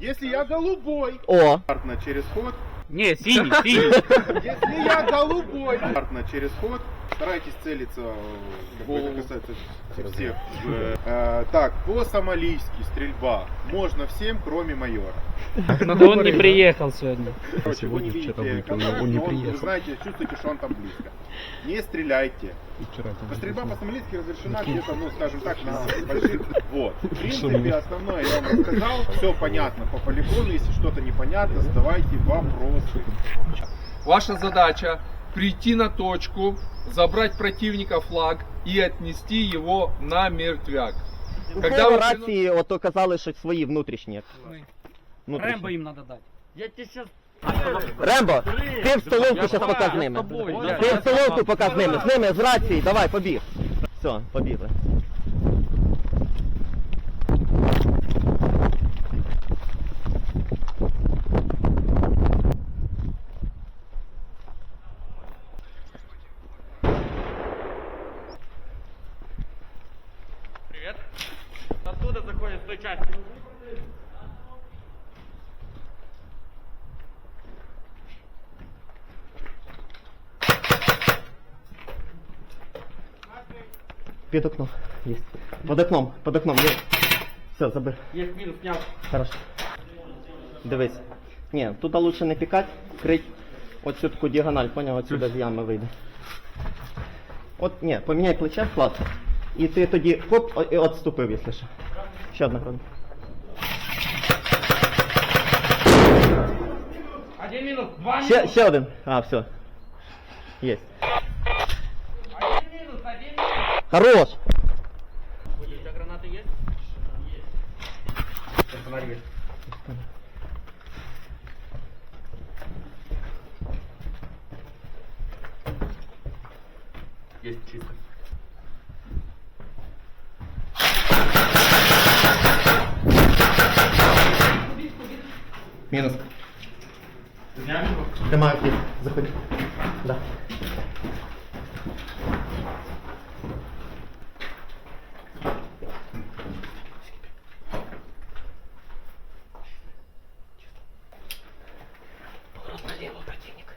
Если я голубой, О, партно через ход. Не, синий, синий. Если я голубой, партно через ход. Старайтесь целиться, как бы это касается всех. Э, так, по-сомалийски стрельба. Можно всем, кроме майора. Но он не приехал сегодня. Короче, вы не видите контакт, он не но вы приехал. знаете, чувствуете, что он там близко. Не стреляйте. Стрельба по-сомалийски разрешена где-то, ну, скажем так, на больших... Вот. В принципе, основное я вам рассказал. Все понятно по полигону. Если что-то непонятно, задавайте вопросы. Ваша задача прийти на точку, забрать противника флаг и отнести его на мертвяк. Когда ви рації ото казали, що свої внутрішні. Рэмбо им надо дать. Я тебе сейчас... Рембо, ти в столовку зараз пока з ними. Ти в столовку пока з ними. З ними, з рації, давай, побіг. Все, побігли. Привет. Оттуда заходит с той части. Під окном. Є. Под окном, под окном. Є. Все, забери. Есть минус, снял. Хорошо. Дивись. Ні, тут лучше не пікати, крить оцю таку діагональ, поняв, отсюди з ями вийде. От, ні, поміняй плече вклад. І ти тоді хоп, і отступив, якщо що. Ще одна хвилина. Один минус, два Ще, ще один. А, все. Єсть. Один минус, один минус. Хорош! У тебя гранаты есть? Есть. Фонарь есть. Есть чисто. Мінус. Сняли его? Тримаю кліп. Заходь. Да. Поворот налево, противник.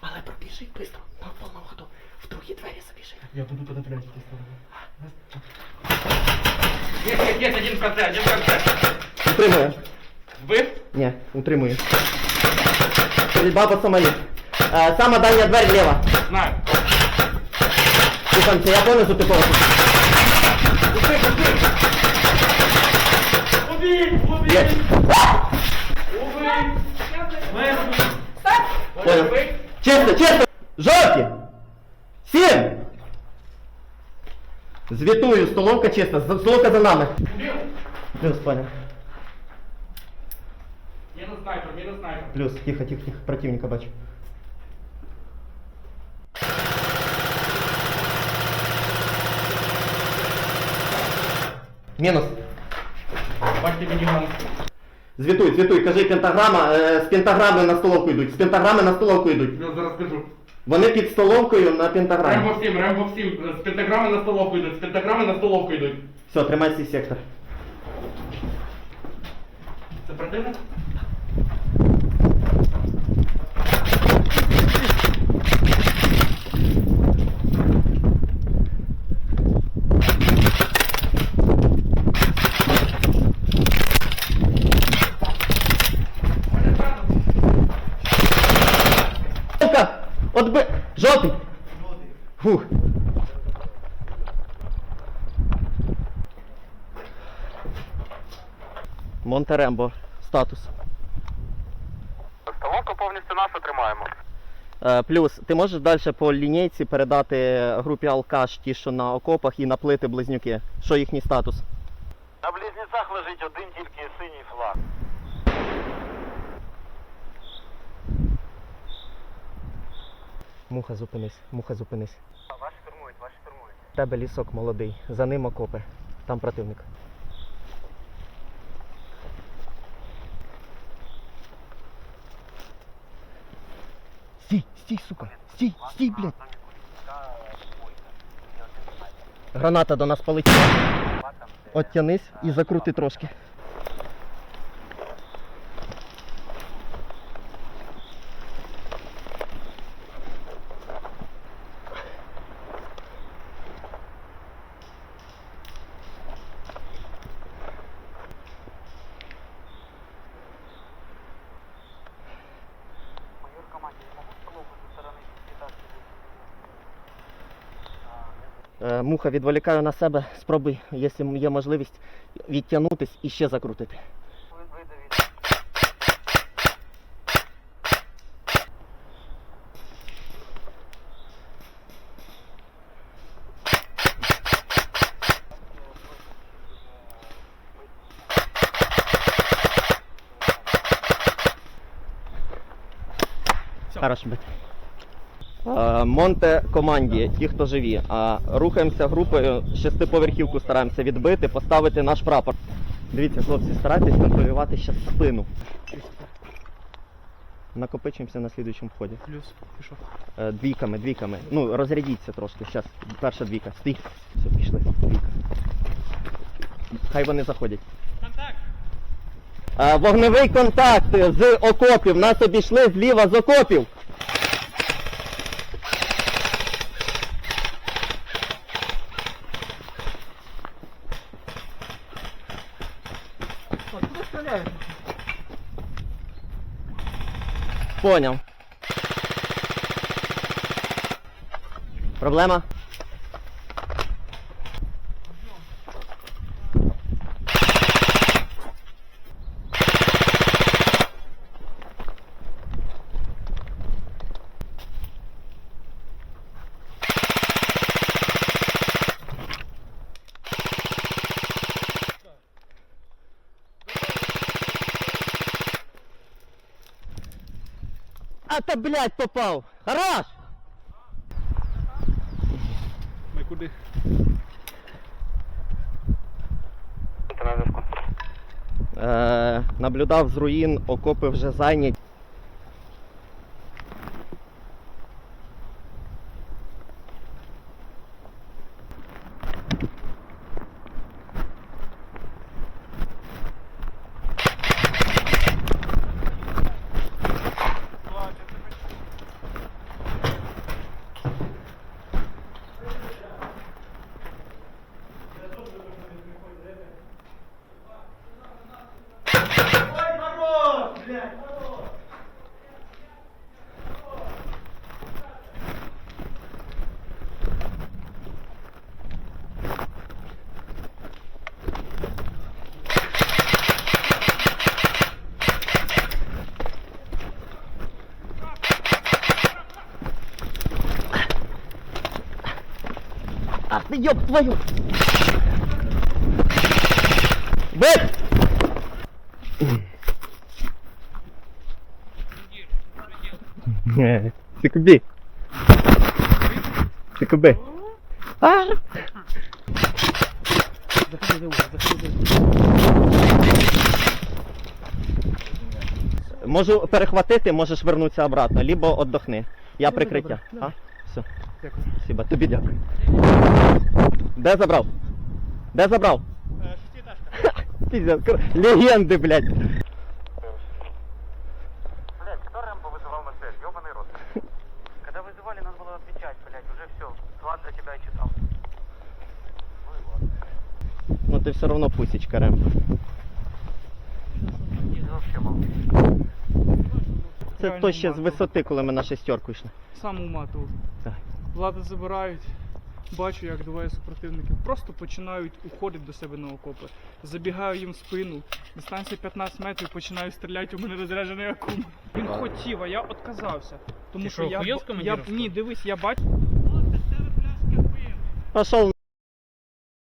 Але пробіжи быстро, на повному ходу. В другі двері забіжи. Я буду подавлять эти стороны. Есть, есть, есть, один в конце, один в конце. Утримую. Вы? Ні, утримую. Стрільба по Сомалі. Е, сама дальня дверь ліва. Знаю. Тихонце, я понизу ти поверху. Убей! Убей! Є. Убей! Понял. Убей! Чисто, чисто! Жовті! Сім! Звітую, столовка чиста, з- столовка за нами. Убил! Плюс, понял. Минус снайпер, минус снайпер. Плюс, тихо, тихо, тихо, противника бачу. Мінус. Бачите, минимум. Звітуй, звітуй, кажи пентаграма, е, з пентаграми на столовку йдуть, з пентаграми на столовку йдуть. Я зараз скажу. Вони під столовкою на пентаграмі. Рембо всім, Рембо всім. З пентаграми на столовку йдуть, з пентаграми на столовку йдуть. Все, тримай свій сектор. Це противник? Жовтий! Фух. Монтерембо. Статус. Столовка повністю наша тримаємо. Е, плюс, ти можеш далі по лінійці передати групі алкаш ті, що на окопах, і наплити близнюки. Що їхній статус? На близнецах лежить один тільки синій флаг. Муха, зупинись, муха, зупинись. Ваші штурмують, ваші штурмують. В тебе лісок молодий, за ним окопи. Там противник. Стій, стій, сука, стій, стій, блядь. Граната до нас полетіла. Оттянись і закрути трошки. Майор команді, я можу столовку зі сторони піддати? Е, Муха, відволікаю на себе. Спробуй, якщо є можливість, відтягнутись і ще закрутити. Хорош бити. Е, Монте команді, ті, хто живі. Рухаємося групою, шестиповерхівку стараємося відбити, поставити наш прапор. Дивіться, хлопці, старайтесь контролювати ще спину. Накопичуємося на слідуючому вході. Плюс, пішов. Е, Двійками, двійками. Ну, розрядіться трошки. Зараз, перша двійка. Стій. Все, пішли. Двійка. Хай вони заходять. Контакт! Вогневий контакт з окопів. Нас обійшли зліва з окопів. Поняв. Проблема? А та блядь, попав! Хорош! Ми куди? Е, наблюдав з руїн, окопи вже зайняті. Ах ты ёб твою! Бэк! Секунди. Секунди. А! Можу перехватити, можеш вернутися обратно, либо отдохни. Я прикриття. А? Все. Дякую. Спасибо. Тобі дякую. Де забрав? Де забрав? Пиздец, кр- легенди, блядь. Блять, кто Рэмбо вызывал на связь? Ёбаный рот. Когда вызывали, надо было отвечать, блять, уже все. Влад за тебя и читал. Ну и ладно. Ну ти все одно пусічка, Рем. Ты вообще молчишь. Це то ще з висоти, коли ми на шестерку йшли. Сам уматував. Так. Влади забирають. Бачу, як двоє супротивників просто починають уходити до себе на окопи. Забігаю їм в спину. Дистанція 15 метрів, починаю стріляти, у мене розряджений акум. Він хотів, а я відказався. Тому Ти що що, я, я що ні, дивись, я бачу. Пошов